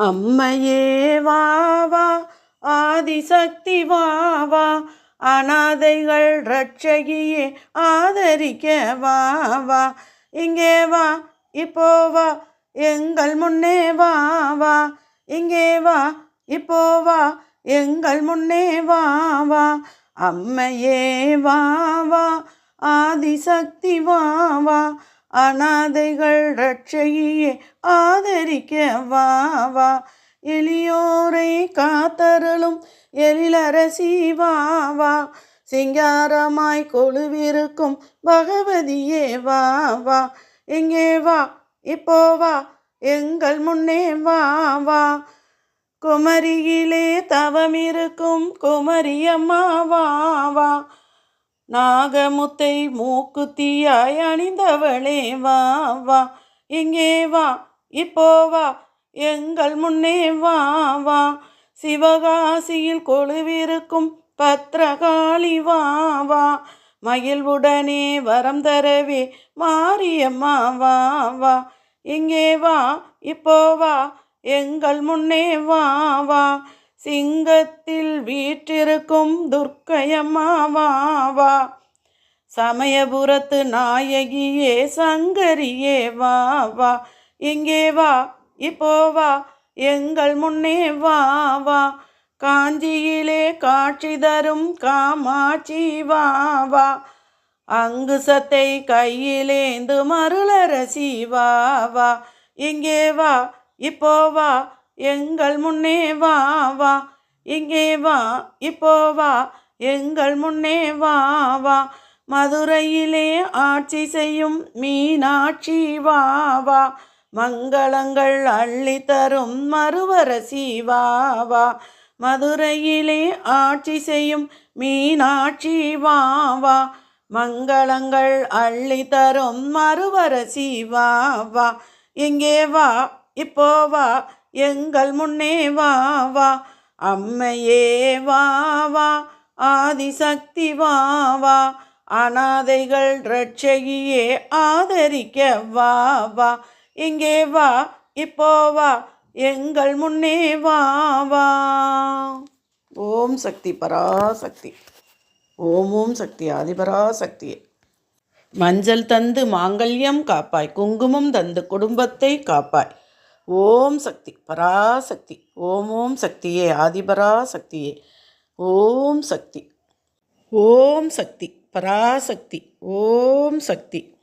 அம்மையே வாவா ஆதிசக்தி வாவா அனாதைகள் ரட்சகியே ஆதரிக்க வாவா இங்கே வா இப்போ வா எங்கள் முன்னே வா வா. இங்கே வா இப்போ வா எங்கள் முன்னே வா வா. அம்மையே வா வா ஆதிசக்தி வா வா. அநாதைகள் ரட்சையே ஆதரிக்க வா வா. எளியோரை காத்தருளும் எழிலரசி வா வா. சிங்காரமாய் கொழுவிருக்கும் பகவதியே வா வா. எங்கே வா? இப்போ வா. எங்கள் முன்னே வா வா. குமரியிலே தவமிருக்கும் குமரியம்மா வா வா. நாகமுத்தை மூக்குத்தியாய் அணிந்தவளே வா வா. இங்கே வா இப்போ வா. எங்கள் முன்னே வா வா. சிவகாசியில் கொழுவிருக்கும் பத்திரகாளி வா வா. மகிழ்வுடனே வரம் தரவே மாரியம்மா வா வா. இங்கே வா இப்போ வா. எங்கள் முன்னே வா வா. சிங்கத்தில் வீற்றிருக்கும் துர்க்கையம்மா சமயபுரத்து நாயகியே சங்கரியே வா வா இங்கே வா இப்போ வா எங்கள் முன்னே வா வா. காஞ்சியிலே காட்சி தரும் காமாட்சி வா வா அங்குசத்தை கையிலேந்து மருளரசி வா வா இங்கே வா இப்போ வா எங்கள் முன்னே வா வா. இங்கே வா இப்போ வா. எங்கள் முன்னே வா வா. மதுரையிலே ஆட்சி செய்யும் மீனாட்சி வா வா. மங்களங்கள் அள்ளி தரும் மறுவரசி வா வா. மதுரையிலே ஆட்சி செய்யும் மீனாட்சி வா வா. மங்களங்கள் அள்ளி தரும் மறுவரசி வா வா. இங்கே வா இப்போ வா. எங்கள் முன்னே வா வா. அம்மையே வா வா. ஆதிசக்தி வா வா. அனாதைகள் ரட்சகியே ஆதரிக்க வா வா. இங்கே வா இப்போ வா. எங்கள் முன்னே வா வா. ஓம் சக்தி பராசக்தி. ஓம் ஓம் சக்தி ஆதிபராசக்தியே மஞ்சள் தந்து மாங்கல்யம் காப்பாய் குங்குமம் தந்து குடும்பத்தை காப்பாய். ஓம் சக்தி பராசக்தி ஓம் ஓம் சக்தியே ஆதிபராசக்தியே ஓம் சக்தி ஓம் சக்தி பராசக்தி ஓம் சக்தி.